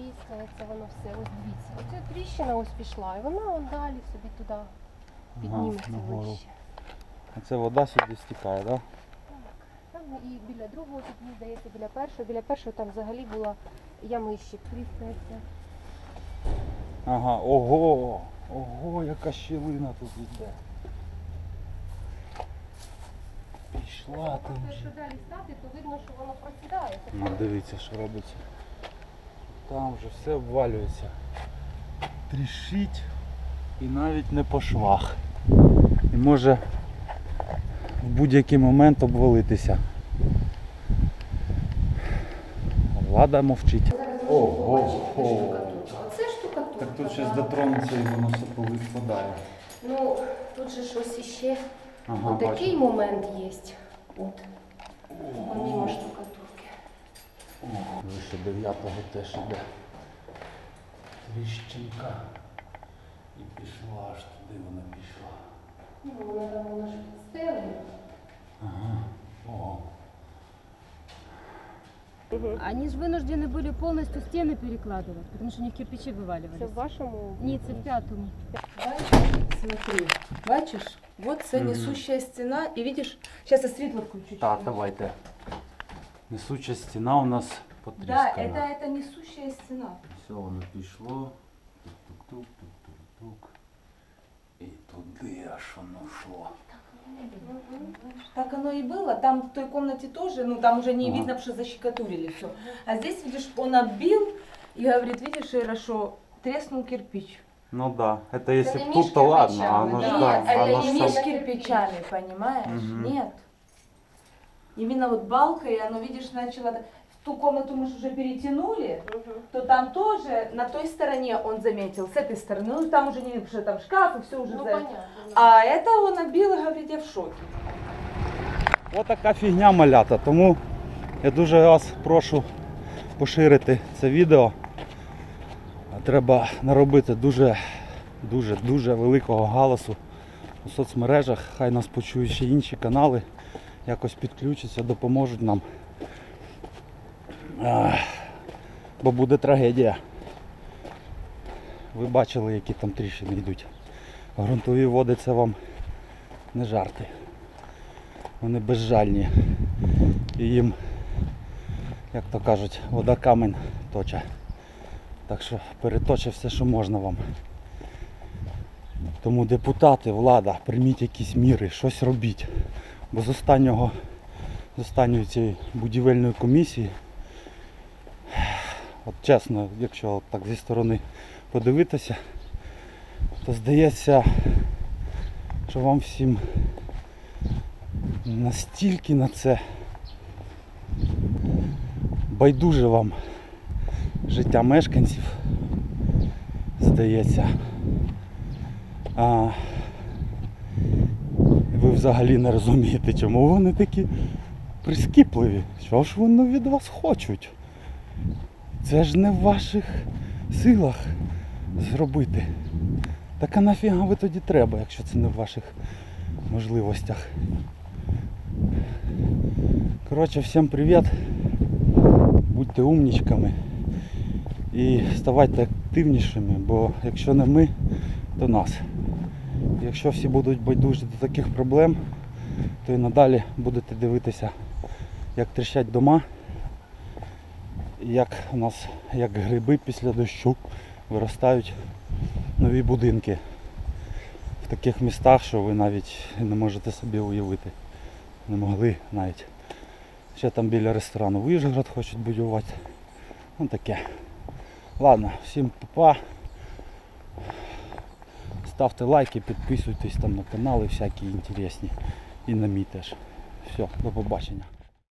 тріскається воно все. Ось дивіться. Оце тріщина ось пішла, і вона он далі собі туди підніметься нагору. вище. А це вода сюди стікає, так? Там і біля другого, тут мені здається, біля першого. Біля першого там взагалі була ямищик, тріскається. Ага, ого, ого, яка щілина тут йде. Пішла там. Якщо далі стати, то видно, що воно просідає. Ну, дивіться, що робиться. Там вже все обвалюється. Трішить і навіть не по швах. І може в будь-який момент обвалитися. Влада мовчить. Ого, Оце штукатурка. Так тут щось дотронеться і воно все повипадає. Ну, тут же щось іще. Ага, От такий бачу. момент є. От. Дев'ятого теж іде тріщинка і пішла аж туди вона пішла. Ну, вона там вона ж підстелена. Ага. О. Они же вынуждены были полностью стены перекладывать, потому что у них кирпичи вываливались. Це в вашому? Ні, це в пятому. Смотри, Бачишь? вот це несущая стена. И видишь, сейчас я світло включу. Так, давайте. Несущая стена у нас Да, потріскана. это, это несущая стена. Все, воно пішло. Тук-тук-тук, тук-тук-тук. І туди аж воно йшло. Так оно и было. Там в той комнате тоже, ну там уже не Ага. видно, что защекотурили все. А здесь, видишь, он оббил и говорит, видишь, Ира, что треснул кирпич. Ну да. Это если не б між тут, то ладно, а кирпичами, оно да. ж Нет, там, это оно не ж меж там. кирпичами, понимаешь? Мгм. Нет. Именно вот балка, и оно, видишь, начало... В ту комнату мы же уже перетянули, то там тоже на той стороне он заметил, с этой стороны, ну там уже не видно, потому что там шкаф и все уже Ну, за- понятно. А это он оббил и говорит, я в шоке. Ось така фігня малята. Тому я дуже вас прошу поширити це відео. А Треба наробити дуже, дуже, дуже великого галасу у соцмережах. Хай нас почують ще інші канали, якось підключаться, допоможуть нам. Бо буде трагедія. Ви бачили, які там тріщини йдуть. Грунтові води це вам не жарти. Вони безжальні. І їм, як то кажуть, вода камень точе. Так що переточе все, що можна вам. Тому депутати, влада, прийміть якісь міри, щось робіть. Бо з останнього, з останньої цієї будівельної комісії, от чесно, якщо так зі сторони подивитися, то здається, що вам всім настільки на це байдуже вам життя мешканців, здається. А ви взагалі не розумієте, чому вони такі прискіпливі. Що ж вони від вас хочуть? Це ж не в ваших силах зробити. Так а нафіга ви тоді треба, якщо це не в ваших можливостях. Коротше, всім привіт. Будьте умнічками і ставайте активнішими, бо якщо не ми, то нас. Якщо всі будуть байдужі до таких проблем, то і надалі будете дивитися, як тріщать дома, як у нас, як гриби після дощу, виростають нові будинки в таких містах, що ви навіть не можете собі уявити. Не могли навіть. Ще там біля ресторану Вижгород хочуть будувати. Ну таке. Ладно, всім папа. Ставте лайки, підписуйтесь там на канали всякі інтересні. І на мій теж. Все, до побачення.